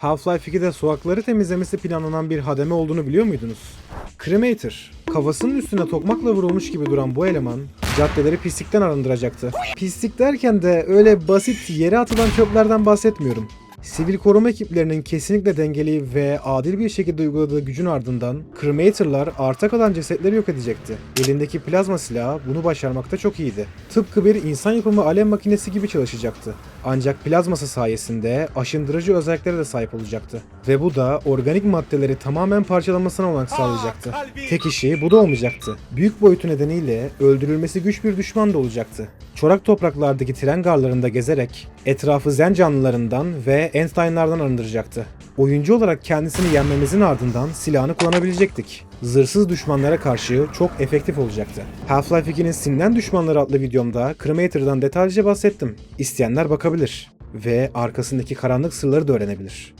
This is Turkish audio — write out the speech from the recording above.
Half-Life 2'de sokakları temizlemesi planlanan bir hademe olduğunu biliyor muydunuz? Cremator, kafasının üstüne tokmakla vurulmuş gibi duran bu eleman, caddeleri pislikten arındıracaktı. Pislik derken de öyle basit yere atılan çöplerden bahsetmiyorum. Sivil koruma ekiplerinin kesinlikle dengeli ve adil bir şekilde uyguladığı gücün ardından Cremator'lar arta kalan cesetleri yok edecekti. Elindeki plazma silahı bunu başarmakta çok iyiydi. Tıpkı bir insan yapımı alev makinesi gibi çalışacaktı. Ancak plazması sayesinde aşındırıcı özelliklere de sahip olacaktı. Ve bu da organik maddeleri tamamen parçalamasına olanak sağlayacaktı. Tek işi bu da olmayacaktı. Büyük boyutu nedeniyle öldürülmesi güç bir düşman da olacaktı. Çorak topraklardaki tren garlarında gezerek etrafı zen canlılarından ve Einstein'lardan arındıracaktı. Oyuncu olarak kendisini yenmemizin ardından silahını kullanabilecektik. Zırsız düşmanlara karşı çok efektif olacaktı. Half-Life 2'nin Sinlen Düşmanları adlı videomda Cremator'dan detaylıca bahsettim. İsteyenler bakabilir ve arkasındaki karanlık sırları da öğrenebilir.